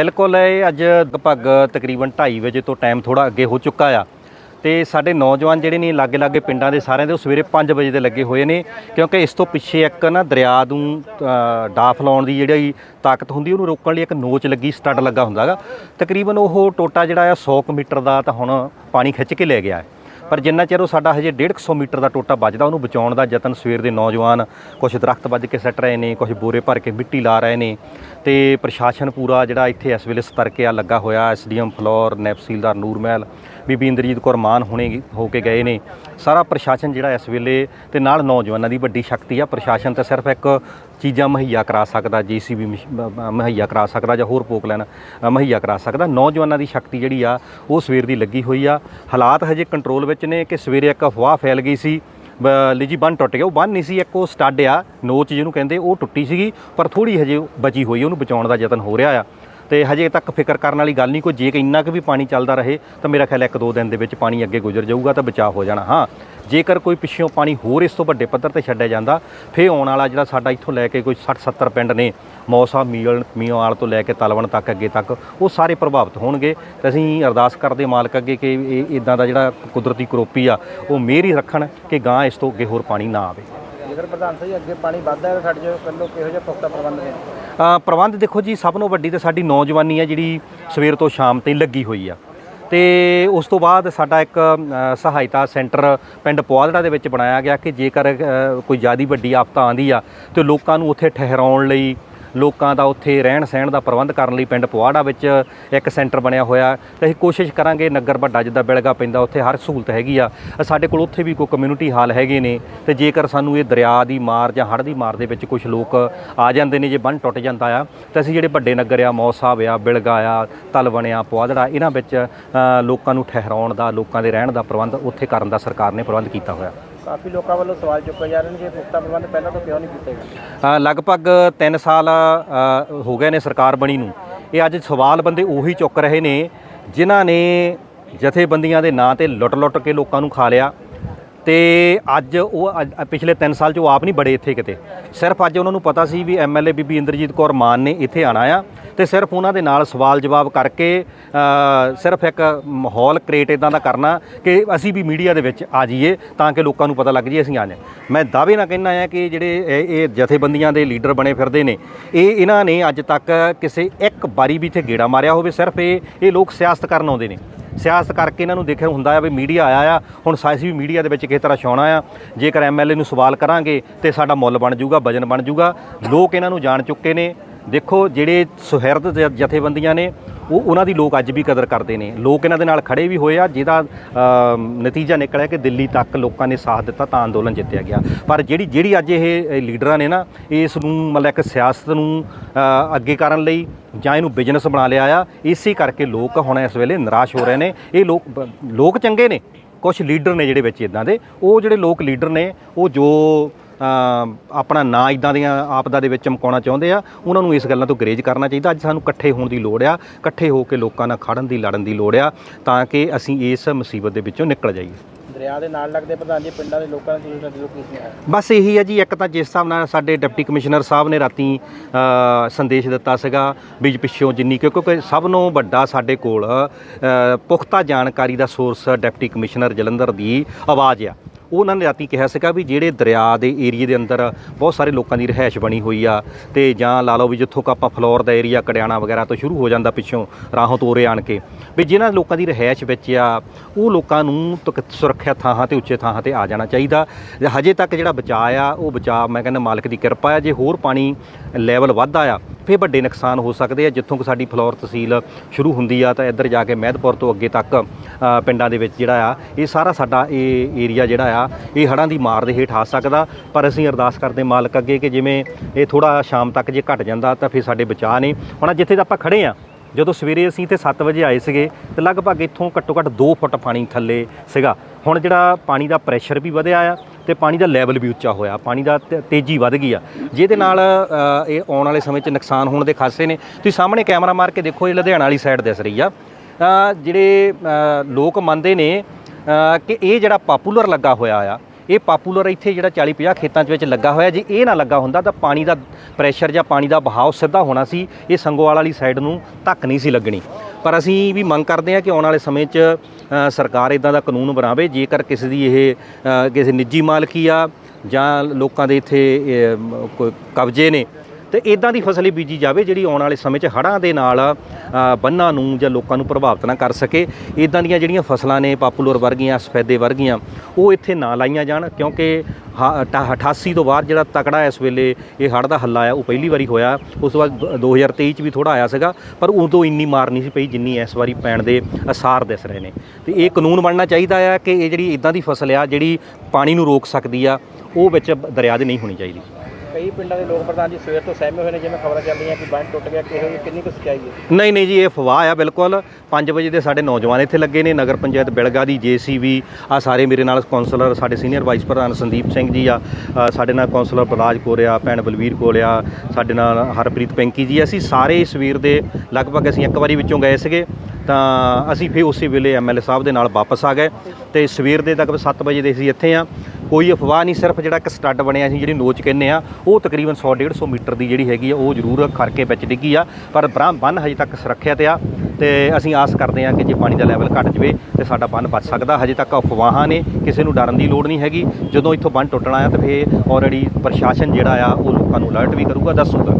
ਬਿਲਕੁਲ, ਇਹ ਅੱਜ ਲਗਭਗ ਤਕਰੀਬਨ 2:30 ਵਜੇ ਤੋਂ ਟਾਈਮ ਥੋੜਾ ਅੱਗੇ ਹੋ ਚੁੱਕਾ ਆ। ਤੇ ਸਾਡੇ ਨੌਜਵਾਨ ਜਿਹੜੇ ਨੇ ਲਾਗੇ ਲਾਗੇ ਪਿੰਡਾਂ ਦੇ ਸਾਰਿਆਂ ਦੇ ਉਹ ਸਵੇਰੇ 5 ਵਜੇ ਦੇ ਲੱਗੇ ਹੋਏ ਨੇ, ਕਿਉਂਕਿ ਇਸ ਤੋਂ ਪਿੱਛੇ ਇੱਕ ਨਾ ਦਰਿਆ ਨੂੰ ਡਾਫ ਲਾਉਣ ਦੀ ਜਿਹੜੀ ਤਾਕਤ ਹੁੰਦੀ, ਉਹਨੂੰ ਰੋਕਣ ਲਈ ਇੱਕ ਨੋਚ ਲੱਗੀ, ਸਟੱਡ ਲੱਗਾ ਹੁੰਦਾਗਾ। ਤਕਰੀਬਨ ਉਹ ਟੋਟਾ ਜਿਹੜਾ ਆ 100 ਕੁ ਮੀਟਰ ਦਾ ਤਾਂ ਹੁਣ ਪਾਣੀ ਖਿੱਚ ਕੇ ਲੈ ਗਿਆ ਹੈ। ਪਰ ਜਿੰਨਾ ਚਿਰ ਉਹ ਸਾਡਾ ਹਜੇ 150 ਮੀਟਰ ਦਾ ਟੋਟਾ ਵੱਜਦਾ, ਉਹਨੂੰ ਬਚਾਉਣ ਦਾ ਯਤਨ ਸਵੇਰ ਦੇ ਨੌਜਵਾਨ ਕੁਝ ਦਰਖਤ ਵੱਜ ਕੇ ਸੱਟ ਰਹੇ ਨੇ ਕੁਝ ਬੋਰੇ ਭਰ ਕੇ ਮਿੱਟੀ ਲਾ ਰਹੇ ਨੇ ਤੇ ਪ੍ਰਸ਼ਾਸਨ ਪੂਰਾ ਜਿਹੜਾ ਇੱਥੇ ਇਸ ਵੇਲੇ ਸਤਰਕ ਆ, ਲੱਗਾ ਹੋਇਆ ਐਸਡੀਐਮ ਫਲੋਰ ਨੈਪਸੀਲਦਾਰ ਨੂਰਮਹਿਲ। ਬੀਬੀ ਇੰਦਰਜੀਤ ਕੌਰ ਮਾਨ ਹੁਣੇ ਹੋ ਕੇ ਗਏ ਨੇ। ਸਾਰਾ ਪ੍ਰਸ਼ਾਸਨ ਜਿਹੜਾ ਇਸ ਵੇਲੇ ਤੇ ਨਾਲ ਨੌਜਵਾਨਾਂ ਦੀ ਵੱਡੀ ਸ਼ਕਤੀ ਆ। ਪ੍ਰਸ਼ਾਸਨ ਤਾਂ ਸਿਰਫ ਇੱਕ ਚੀਜ਼ਾਂ ਮੁਹੱਈਆ ਕਰਾ ਸਕਦਾ, ਜੀਸੀਬੀ ਮੁਹੱਈਆ ਕਰਾ ਸਕਦਾ ਜਾਂ ਹੋਰ ਪੋਕਲੈਨ ਮੁਹੱਈਆ ਕਰਾ ਸਕਦਾ। ਨੌਜਵਾਨਾਂ ਦੀ ਸ਼ਕਤੀ ਜਿਹੜੀ ਆ, ਉਹ ਸਵੇਰ ਦੀ ਲੱਗੀ ਹੋਈ ਆ। ਹਾਲਾਤ ਹਜੇ ਕੰਟਰੋਲ ਵਿੱਚ ਨੇ ਕਿ ਸਵੇਰੇ ਇੱਕ ਅਫਵਾਹ ਫੈਲ ਗਈ ਸੀ। ਬ- ਲਿਜੀ ਬੰਨ ਟੁੱਟ ਗਿਆ। ਉਹ ਬੰਨ ਨਹੀਂ ਸੀ, ਇੱਕ ਉਹ ਸਟੱਡ ਆ। ਨੋਚ ਜਿਹਨੂੰ ਕਹਿੰਦੇ ਉਹ ਟੁੱਟੀ ਸੀਗੀ, ਪਰ ਥੋੜੀ ਹਜੇ ਬਚੀ ਹੋਈ ਉਹਨੂੰ ਬਚਾਉਣ ਦਾ ਯਤਨ ਹੋ ਰਿਹਾ ਆ। ਤੇ ਹਜੇ ਤੱਕ ਫਿਕਰ ਕਰਨ ਵਾਲੀ ਗੱਲ ਨਹੀਂ, ਕੋਈ ਜੇ ਇੰਨਾ ਕੁ ਵੀ ਪਾਣੀ ਚੱਲਦਾ ਰਹੇ, ਤਾਂ ਮੇਰਾ ਖਿਆਲ ਇੱਕ ਦੋ ਦਿਨ ਦੇ ਵਿੱਚ ਪਾਣੀ ਅੱਗੇ ਗੁਜ਼ਰ ਜਾਊਗਾ, ਤਾਂ ਬਚਾਅ ਹੋ ਜਾਣਾ। ਹਾਂ, ਜੇਕਰ ਕੋਈ ਪਿੱਛੋਂ ਪਾਣੀ ਹੋਰ ਇਸ ਤੋਂ ਵੱਡੇ ਪੱਧਰ ਤੇ ਛੱਡਿਆ ਜਾਂਦਾ ਫੇ ਆਉਣ ਵਾਲਾ ਜਿਹੜਾ ਸਾਡਾ ਇੱਥੋਂ ਲੈ ਕੇ ਕੋਈ 60 70 ਪਿੰਡ ਨੇ, ਮੌਸਾ, ਮੀਲ ਮੀਆਂਵਾਲ ਤੋਂ ਲੈ ਕੇ ਤਲਵਣ ਤੱਕ ਅੱਗੇ ਤੱਕ, ਉਹ ਸਾਰੇ ਪ੍ਰਭਾਵਿਤ ਹੋਣਗੇ। ਤੇ ਅਸੀਂ ਅਰਦਾਸ ਕਰਦੇ ਮਾਲਕ ਅੱਗੇ ਕਿ ਇਹ ਇਦਾਂ ਦਾ ਜਿਹੜਾ ਕੁਦਰਤੀ ਕਰੋਪੀ ਆ, ਉਹ ਮਿਹਰ ਹੀ ਰੱਖਣ ਕਿ ਗਾਂ ਇਸ ਤੋਂ ਅੱਗੇ ਹੋਰ ਪਾਣੀ ਨਾ ਆਵੇ। ਜੇਕਰ ਪ੍ਰਧਾਨ ਸਾਹਿਬ ਅੱਗੇ ਪਾਣੀ ਵੱਧਦਾ ਹੈ ਸਾਡੇ ਜੋ ਕੱਲੋ ਕਿਹੋ ਜਿਹਾ ਪੁਖਤਾ ਪ੍ਰਬੰਧ ਨੇ? ਪ੍ਰਬੰਧ ਦੇਖੋ ਜੀ, ਸਭ ਤੋਂ ਵੱਡੀ ਤੇ ਸਾਡੀ ਨੌਜਵਾਨੀ ਆ ਜਿਹੜੀ ਸਵੇਰ ਤੋਂ ਸ਼ਾਮ 'ਤੇ ਲੱਗੀ ਹੋਈ ਆ। ਤੇ ਉਸ ਤੋਂ ਬਾਅਦ ਸਾਡਾ ਇੱਕ ਸਹਾਇਤਾ ਸੈਂਟਰ ਪਿੰਡ ਪੁਆਧੜਾ ਦੇ ਵਿੱਚ ਬਣਾਇਆ ਗਿਆ ਕਿ ਜੇਕਰ ਕੋਈ ਜ਼ਿਆਦੀ ਵੱਡੀ ਆਫਤ ਆਂਦੀ ਆ, ਤੇ ਲੋਕਾਂ ਨੂੰ ਉੱਥੇ ਠਹਿਰਾਉਣ ਲਈ ਲੋਕਾਂ ਦਾ ਉੱਥੇ ਰਹਿਣ ਸਹਿਣ ਦਾ ਪ੍ਰਬੰਧ ਕਰਨ ਲਈ ਪਿੰਡ ਪੁਆੜਾ ਵਿੱਚ ਇੱਕ ਸੈਂਟਰ ਬਣਿਆ ਹੋਇਆ ਤੇ ਅਸੀਂ ਕੋਸ਼ਿਸ਼ ਕਰਾਂਗੇ ਨਗਰ ਵੱਡਾ ਜਿੱਦਾਂ ਬਿਲਗਾ ਪੈਂਦਾ, ਉੱਥੇ ਹਰ ਸਹੂਲਤ ਹੈਗੀ ਆ। ਸਾਡੇ ਕੋਲ ਉੱਥੇ ਵੀ ਕੋਈ ਕਮਿਊਨਿਟੀ ਹਾਲ ਹੈਗੇ ਨੇ ਤੇ ਜੇਕਰ ਸਾਨੂੰ ਇਹ ਦਰਿਆ ਦੀ ਮਾਰ ਜਾਂ ਹੜ੍ਹ ਦੀ ਮਾਰ ਦੇ ਵਿੱਚ ਕੁਝ ਲੋਕ ਆ ਜਾਂਦੇ ਨੇ, ਜੇ ਬੰਨ ਟੁੱਟ ਜਾਂਦਾ ਆ, ਤਾਂ ਅਸੀਂ ਜਿਹੜੇ ਵੱਡੇ ਨਗਰ ਆ ਮੌ ਸਾਹਿਬ ਆ, ਬਿਲਗਾ ਆ, ਤਲਵਣ ਆ, ਪੁਆਧੜਾ, ਇਹਨਾਂ ਵਿੱਚ ਲੋਕਾਂ ਨੂੰ ਠਹਿਰਾਉਣ ਦਾ, ਲੋਕਾਂ ਦੇ ਰਹਿਣ ਦਾ ਪ੍ਰਬੰਧ ਉੱਥੇ ਕਰਨ ਦਾ ਸਰਕਾਰ ਨੇ ਪ੍ਰਬੰਧ ਕੀਤਾ ਹੋਇਆ। ਕਾਫੀ ਲੋਕਾਂ ਵੱਲੋਂ ਸਵਾਲ ਚੁੱਕੇ ਜਾ ਰਹੇ ਨੇ ਕਿ ਪੁਖਤਾ ਪ੍ਰਬੰਧ ਪਹਿਲਾਂ ਤੋਂ ਕਿਉਂ ਨਹੀਂ ਕੀਤੇ ਗਏ? ਲਗਭਗ 3 ਸਾਲ ਹੋ ਗਏ ਨੇ ਸਰਕਾਰ ਬਣੀ ਨੂੰ। ਇਹ ਅੱਜ ਸਵਾਲ ਬੰਦੇ ਉਹੀ ਚੁੱਕ ਰਹੇ ਨੇ ਜਿਨ੍ਹਾਂ ਨੇ ਜਥੇਬੰਦੀਆਂ ਦੇ ਨਾਂ ਤੇ ਲੁੱਟ-ਲੁੱਟ ਕੇ ਲੋਕਾਂ ਨੂੰ ਖਾ ਲਿਆ। ਤੇ ਅੱਜ ਉਹ ਅੱਜ- ਪਿਛਲੇ 3 ਸਾਲ 'ਚ ਉਹ ਆਪ ਨਹੀਂ ਬੜੇ ਇੱਥੇ ਕਿਤੇ। ਸਿਰਫ ਅੱਜ ਉਹਨਾਂ ਨੂੰ ਪਤਾ ਸੀ ਵੀ ਐਮਐਲਏ ਬੀਬੀ ਇੰਦਰਜੀਤ ਕੌਰ ਮਾਨ ਨੇ ਇੱਥੇ ਆਣਾ ਆ ਤੇ ਸਿਰਫ ਉਹਨਾਂ ਦੇ ਨਾਲ ਸਵਾਲ ਜਵਾਬ ਕਰਕੇ ਅ, ਸਿਰਫ ਇੱਕ ਮਾਹੌਲ ਕ੍ਰੀਏਟ ਇਦਾਂ ਦਾ ਕਰਨਾ ਕਿ ਅਸੀਂ ਵੀ ਮੀਡੀਆ ਦੇ ਵਿੱਚ ਆ ਜਾਈਏ ਤਾਂ ਕਿ ਲੋਕਾਂ ਨੂੰ ਪਤਾ ਲੱਗ ਜਾਏ ਅਸੀਂ ਆ ਜਾਏ ਮੈਂ ਦਾਅਵੇ ਨਾਲ ਕਹਿਣਾ ਆ ਕਿ ਜਿਹੜੇ ਇਹ ਇਹ ਜਥੇਬੰਦੀਆਂ ਦੇ ਲੀਡਰ ਬਣੇ ਫਿਰਦੇ ਨੇ ਇਹ ਇਹਨਾਂ ਨੇ ਅੱਜ ਤੱਕ ਕਿਸੇ ਇੱਕ ਵਾਰੀ ਵੀ ਇੱਥੇ ਗੇੜਾ ਮਾਰਿਆ ਹੋਵੇ ਸਿਰਫ ਇਹ ਇਹ ਲੋਕ ਸਿਆਸਤ ਕਰਨ ਆਉਂਦੇ ਨੇ। ਸਿਆਸਤ ਕਰਕੇ ਇਹਨਾਂ ਨੂੰ ਦੇਖਿਆ ਹੁੰਦਾ ਆ ਵੀ ਮੀਡੀਆ ਆਇਆ ਆ, ਹੁਣ ਸਾਇਸ ਵੀ ਮੀਡੀਆ ਦੇ ਵਿੱਚ ਕਿਸੇ ਤਰ੍ਹਾਂ ਛਾਉਣਾ ਆ। ਜੇਕਰ ਐਮਐਲਏ ਨੂੰ ਸਵਾਲ ਕਰਾਂਗੇ ਤੇ ਸਾਡਾ ਮੁੱਲ ਬਣ ਜਾਊਗਾ, ਵਜਨ ਬਣ ਜਾਊਗਾ। ਲੋਕ ਇਹਨਾਂ ਨੂੰ ਜਾਣ ਚੁੱਕੇ ਨੇ। ਦੇਖੋ, ਜਿਹੜੇ ਸੁਹਿਰਦ ਜ- ਜਥੇਬੰਦੀਆਂ ਨੇ ਉਹ ਉਹਨਾਂ ਦੀ ਲੋਕ ਅੱਜ ਵੀ ਕਦਰ ਕਰਦੇ ਨੇ। ਲੋਕ ਇਹਨਾਂ ਦੇ ਨਾਲ ਖੜੇ ਵੀ ਹੋਏ ਆ, ਜਿਹਦਾ ਨਤੀਜਾ ਨਿਕਲਿਆ ਕਿ ਦਿੱਲੀ ਤੱਕ ਲੋਕਾਂ ਨੇ ਸਾਥ ਦਿੱਤਾ ਤਾਂ ਅੰਦੋਲਨ ਜਿੱਤਿਆ ਗਿਆ। ਪਰ ਜਿਹੜੀ ਜਿਹੜੀ ਅੱਜ ਇਹ ਲੀਡਰਾਂ ਨੇ ਨਾ, ਇਸ ਨੂੰ ਮਤਲਬ ਇੱਕ ਸਿਆਸਤ ਨੂੰ ਅੱਗੇ ਕਰਨ ਲਈ ਜਾਂ ਇਹਨੂੰ ਬਿਜ਼ਨਸ ਬਣਾ ਲਿਆ ਆ, ਇਸੇ ਕਰਕੇ ਲੋਕ ਹੁਣ ਇਸ ਵੇਲੇ ਨਿਰਾਸ਼ ਹੋ ਰਹੇ ਨੇ। ਇਹ ਲੋਕ ਲੋਕ ਚੰਗੇ ਨੇ ਕੁਝ ਲੀਡਰ ਨੇ ਜਿਹੜੇ ਵਿੱਚ ਇਦਾਂ ਦੇ। ਉਹ ਜਿਹੜੇ ਲੋਕ ਲੀਡਰ ਨੇ, ਉਹ ਜੋ ਆਪਣਾ ਨਾਂ ਇਦਾਂ ਦੀਆਂ ਆਪਦਾ ਦੇ ਵਿੱਚ ਚਮਕਾਉਣਾ ਚਾਹੁੰਦੇ ਆ। ਉਹਨਾਂ ਨੂੰ ਇਸ ਗੱਲਾਂ ਤੋਂ ਗਰੇਜ ਕਰਨਾ ਚਾਹੀਦਾ। ਅੱਜ ਸਾਨੂੰ ਇਕੱਠੇ ਹੋਣ ਦੀ ਲੋੜ ਆ। ਇਕੱਠੇ ਹੋ ਕੇ ਲੋਕਾਂ ਨਾਲ ਖੜਨ ਦੀ ਲੜਨ ਦੀ ਲੋੜ ਆ ਤਾਂ ਕਿ ਅਸੀਂ ਇਸ ਮੁਸੀਬਤ ਦੇ ਵਿੱਚੋਂ ਨਿਕਲ ਜਾਈਏ। ਦਰਿਆ ਦੇ ਨਾਲ ਲੱਗਦੇ ਪ੍ਰਧਾਨ ਜੀ ਪਿੰਡਾਂ ਦੇ ਲੋਕਾਂ ਦੀ ਜ਼ਰੂਰਤ ਹੈ ਲੋਕ ਕੀ ਹੈ? ਬਸ ਇਹੀ ਹੈ ਜੀ ਇੱਕ ਤਾਂ ਜਿਸ ਹਿਸਾਬ ਨਾਲ ਸਾਡੇ ਡਿਪਟੀ ਕਮਿਸ਼ਨਰ ਸਾਹਿਬ ਨੇ ਰਾਤੀ ਸੰਦੇਸ਼ ਦਿੱਤਾ ਸੀਗਾ ਵੀ ਪਿੱਛੋਂ ਜਿੰਨੀ ਕਿਉਂ- ਕਿਉਂਕਿ ਸਭ ਨੂੰ ਵੱਡਾ ਸਾਡੇ ਕੋਲ ਪੁਖਤਾ ਜਾਣਕਾਰੀ ਦਾ ਸੋਰਸ ਡਿਪਟੀ ਕਮਿਸ਼ਨਰ ਜਲੰਧਰ ਦੀ ਆਵਾਜ਼ ਆ। ਉਹਨਾਂ ਨੇ ਰਾਤੀ ਕਿਹਾ ਸੀਗਾ ਵੀ ਜਿਹੜੇ ਦਰਿਆ ਦੇ ਏਰੀਆ ਦੇ ਅੰਦਰ ਬਹੁਤ ਸਾਰੇ ਲੋਕਾਂ ਦੀ ਰਹਿائش ਬਣੀ ਹੋਈ ਆ ਤੇ ਜਾਂ ਲਾ ਲਓ ਵੀ ਜਿੱਥੋਂ ਆਪਾਂ ਫਲੋਰ ਦਾ ਏਰੀਆ ਕੜਿਆਣਾ ਵਗੈਰਾ ਤੋਂ ਸ਼ੁਰੂ ਹੋ ਜਾਂਦਾ ਪਿੱਛੋਂ ਰਾਹੋਂ ਤੋਰੇ ਆਣ ਕੇ, ਵੀ ਜਿਹਨਾਂ ਲੋਕਾਂ ਦੀ ਰਹਿائش ਵਿੱਚ ਆ, ਉਹ ਲੋਕਾਂ ਨੂੰ ਸੁਰੱਖਿਆ ਥਾਂ ਤੇ ਉੱਚੇ ਥਾਂ ਤੇ ਆ ਜਾਣਾ ਚਾਹੀਦਾ। ਹਜੇ ਤੱਕ ਜਿਹੜਾ ਬਚਾਅ ਆ, ਉਹ ਬਚਾਅ ਮੈਂ ਕਹਿੰਦਾ ਮਾਲਕ ਦੀ ਕਿਰਪਾ ਆ, ਜੇ ਹੋਰ ਪਾਣੀ ਲੈਵਲ ਵੱਧਦਾ ਆ ਫੇ ਵੱਡੇ ਨੁਕਸਾਨ ਹੋ ਸਕਦੇ ਆ। ਜਿੱਥੋਂ ਸਾਡੀ ਫਲੋਰ ਤਹਿਸੀਲ ਸ਼ੁਰੂ ਹੁੰਦੀ ਆ, ਤਾਂ ਇੱਧਰ ਜਾ ਕੇ ਮਹਿਦਪੁਰ ਤੋਂ ਅੱਗੇ ਤੱਕ ਪਿੰਡਾਂ ਦੇ ਵਿੱਚ ਜਿਹੜਾ ਆ, ਇਹ ਸਾਰਾ ਸਾਡਾ ਇਹ ਏਰੀਆ ਜਿਹੜਾ ਆ, ਇਹ ਹੜ੍ਹਾਂ ਦੀ ਮਾਰ ਦੇ ਹੇਠ ਆ ਸਕਦਾ। ਪਰ ਅਸੀਂ ਅਰਦਾਸ ਕਰਦੇ ਮਾਲਕ ਅੱਗੇ ਕਿ ਜਿਵੇਂ ਇਹ ਥੋੜਾ ਸ਼ਾਮ ਤੱਕ ਜੇ ਘਟ ਜਾਂਦਾ, ਤਾਂ ਫਿਰ ਸਾਡੇ ਬਚਾਅ ਨੇ। ਹੁਣ ਜਿੱਥੇ ਆਪਾਂ ਖੜੇ ਆ, ਜਦੋਂ ਸਵੇਰੇ ਅਸੀਂ ਇੱਥੇ 7 ਵਜੇ ਆਏ ਸੀਗੇ, ਤੇ ਲਗਭਗ ਇੱਥੋਂ ਘੱਟੋ ਘੱਟ 2 ਫੁੱਟ ਪਾਣੀ ਥੱਲੇ ਸੀਗਾ। ਹੁਣ ਜਿਹੜਾ ਪਾਣੀ ਦਾ ਪ੍ਰੈਸ਼ਰ ਵੀ ਵਧਿਆ ਆ, ਤੇ ਪਾਣੀ ਦਾ ਲੈਵਲ ਵੀ ਉੱਚਾ ਹੋਇਆ, ਪਾਣੀ ਦਾ ਤੇ- ਤੇਜ਼ੀ ਵੱਧ ਗਈ ਆ। ਜਿਹਦੇ ਨਾਲ ਇਹ ਆਉਣ ਵਾਲੇ ਸਮੇਂ 'ਚ ਨੁਕਸਾਨ ਹੋਣ ਦੇ ਖਾਸੇ ਨੇ। ਤੁਸੀਂ ਸਾਹਮਣੇ ਕੈਮਰਾ ਮਾਰ ਕੇ ਦੇਖੋ, ਇਹ ਲੁਧਿਆਣਾ ਵਾਲੀ ਸਾਈਡ ਦਿਸ ਰਹੀ ਆ। ਜਿਹੜੇ ਲੋਕ ਮੰਨਦੇ ਨੇ ਕਿ ਇਹ ਜਿਹੜਾ ਪਾਪੂਲਰ ਲੱਗਾ ਹੋਇਆ ਆ, ਇਹ ਪਾਪੂਲਰ ਇੱਥੇ ਜਿਹੜਾ 40 50 ਖੇਤਾਂ 'ਚ ਵਿੱਚ ਲੱਗਾ ਹੋਇਆ, ਜੇ ਇਹ ਨਾ ਲੱਗਾ ਹੁੰਦਾ ਤਾਂ ਪਾਣੀ ਦਾ ਪ੍ਰੈਸ਼ਰ ਜਾਂ ਪਾਣੀ ਦਾ ਬਹਾਅ ਸਿੱਧਾ ਹੋਣਾ ਸੀ, ਇਹ ਸੰਗੋਵਾਲ ਵਾਲੀ ਸਾਈਡ ਨੂੰ ਧੱਕ ਨਹੀਂ ਸੀ ਲੱਗਣੀ। ਪਰ ਅਸੀਂ ਵੀ ਮੰਗ ਕਰਦੇ ਹਾਂ ਕਿ ਆਉਣ ਵਾਲੇ ਸਮੇਂ 'ਚ ਸਰਕਾਰ ਇਦਾਂ ਦਾ ਕਾਨੂੰਨ ਬਣਾਵੇ, ਜੇਕਰ ਕਿਸੇ ਦੀ ਇਹ ਕਿਸੇ ਨਿੱਜੀ ਮਾਲਕੀ ਆ ਜਾਂ ਲੋਕਾਂ ਦੇ ਇੱਥੇ ਕੋਈ ਕਬਜ਼ੇ ਨੇ ਤੇ ਇਦਾਂ ਦੀ ਫਸਲ ਹੀ ਬੀਜੀ ਜਾਵੇ ਜਿਹੜੀ ਆਉਣ ਵਾਲੇ ਸਮੇਂ 'ਚ ਹੜ੍ਹਾਂ ਦੇ ਨਾਲ ਬੰਨਾਂ ਨੂੰ ਜਾਂ ਲੋਕਾਂ ਨੂੰ ਪ੍ਰਭਾਵਿਤ ਨਾ ਕਰ ਸਕੇ। ਇਦਾਂ ਦੀਆਂ ਜਿਹੜੀਆਂ ਫਸਲਾਂ ਨੇ ਪਾਪੂਲਰ ਵਰਗੀਆਂ, ਸਫੈਦੇ ਵਰਗੀਆਂ, ਉਹ ਇੱਥੇ ਨਾ ਲਾਈਆਂ ਜਾਣ ਕਿਉਂਕਿ ਹ- ਅਠਾ- 88 ਤੋਂ ਬਾਅਦ ਜਿਹੜਾ ਤਕੜਾ ਇਸ ਵੇਲੇ ਇਹ ਹੜ੍ਹ ਦਾ ਹੱਲਾ ਆ, ਉਹ ਪਹਿਲੀ ਵਾਰੀ ਹੋਇਆ। ਉਸ ਤੋਂ ਬਾਅਦ ਦ- 2023 ਚ ਵੀ ਥੋੜਾ ਆਇਆ ਸੀਗਾ, ਪਰ ਉਦੋਂ ਇੰਨੀ ਮਾਰ ਨਹੀਂ ਸੀ ਪਈ ਜਿੰਨੀ ਇਸ ਵਾਰੀ ਪੈਣ ਦੇ ਅਸਾਰ ਦਿਸ ਰਹੇ ਨੇ। ਤੇ ਇਹ ਕਾਨੂੰਨ ਬਣਨਾ ਚਾਹੀਦਾ ਆ ਕਿ ਇਹ ਜਿਹੜੀ ਇਦਾਂ ਦੀ ਫਸਲ ਆ, ਜਿਹੜੀ ਪਾਣੀ ਨੂੰ ਰੋਕ ਸਕਦੀ ਆ, ਉਹ ਵਿੱਚ ਦਰਿਆ ਦੇ ਨਹੀਂ ਹੋਣੀ ਚਾਹੀਦੀ। ਕਈ ਪਿੰਡਾਂ ਦੇ ਲੋਕ ਪ੍ਰਧਾਨ ਜੀ ਸਵੇਰ ਤੋਂ ਸਹਿਮੇ ਹੋਏ ਨੇ, ਜਿਵੇਂ ਖਬਰਾਂ ਚੱਲਦੀਆਂ ਕਿ ਬੰਨ ਟੁੱਟ ਗਿਆ, ਕਿਹੋ ਜਿਹੀ, ਕਿੰਨੀ ਕੁ ਸੱਚਾਈ ਹੈ? ਨਹੀਂ ਨਹੀਂ ਜੀ, ਇਹ ਫਵਾਹ ਆ ਬਿਲਕੁਲ। 5 ਵਜੇ ਦੇ ਸਾਡੇ ਨੌਜਵਾਨ ਇੱਥੇ ਲੱਗੇ ਨੇ, ਨਗਰ ਪੰਚਾਇਤ ਬਿਲਗਾ ਦੀ ਜੇਸੀਬੀ। ਆ ਸਾਰੇ ਮੇਰੇ ਨਾਲ ਕਾਉਂਸਲਰ ਸਾਡੇ ਸੀਨੀਅਰ ਵਾਈਸ ਪ੍ਰਧਾਨ ਸੰਦੀਪ ਸਿੰਘ ਜੀ ਆ। ਸਾਡੇ ਨਾਲ ਕਾਉਂਸਲਰ ਬਲਰਾਜ ਕੋਰਿਆ ਭੈਣ ਬਲਵੀਰ ਕੋਲਿਆ ਸਾਡੇ ਨਾਲ ਹਰਪ੍ਰੀਤ ਪੈਂਕੀ ਜੀ। ਅਸੀਂ ਸਾਰੇ ਸਵੇਰ ਦੇ ਲਗਭਗ ਅਸੀਂ ਇੱਕ ਵਾਰੀ ਵਿੱਚੋਂ ਗਏ ਸੀਗੇ, ਤਾਂ ਅਸੀਂ ਫਿਰ ਉਸੇ ਵੇਲੇ ਐਮਐਲਏ ਸਾਹਿਬ ਦੇ ਨਾਲ ਵਾਪਸ ਆ ਗਏ। ਤੇ ਸਵੇਰ ਦੇ ਤੱਕ 7 ਵਜੇ ਦੇ ਅਸੀਂ ਇੱਥੇ ਆ। ਕੋਈ ਅਫਵਾਹ ਨਹੀਂ, ਸਿਰਫ ਜਿਹੜਾ ਇੱਕ ਸਟੱਡ ਬਣਿਆ ਸੀ, ਜਿਹੜੀ ਨੋਚ ਕਹਿੰਦੇ ਆ, ਉਹ ਤਕਰੀਬਨ 100 150 ਮੀਟਰ ਦੀ ਜਿਹੜੀ ਹੈਗੀ ਆ, ਉਹ ਜ਼ਰੂਰ ਖਰਕੇ ਵਿੱਚ ਡਿੱਗੀ ਆ। ਪਰ ਬ੍ਰਹਮ ਬੰਨ ਹਜੇ ਤੱਕ ਸੁਰੱਖਿਅਤ ਆ ਤੇ ਅਸੀਂ ਆਸ ਕਰਦੇ ਹਾਂ ਕਿ ਜੇ ਪਾਣੀ ਦਾ ਲੈਵਲ ਘਟ ਜਵੇ ਤੇ ਸਾਡਾ ਬੰਨ ਬਚ ਸਕਦਾ। ਹਜੇ ਤੱਕ ਅਫਵਾਹਾਂ ਨੇ, ਕਿਸੇ ਨੂੰ ਡਰਨ ਦੀ ਲੋੜ ਨਹੀਂ ਹੈਗੀ। ਜਦੋਂ ਇੱਥੋਂ ਬੰਨ ਟੁੱਟਣਾ ਆ ਤੇ ਫੇਰ ਆਲਰੇਡੀ ਪ੍ਰਸ਼ਾਸਨ ਜਿਹੜਾ ਆ, ਉਹ ਲੋਕਾਂ ਨੂੰ ਅਲਰਟ ਵੀ ਕਰੂਗਾ। ਦੱਸੂਗਾ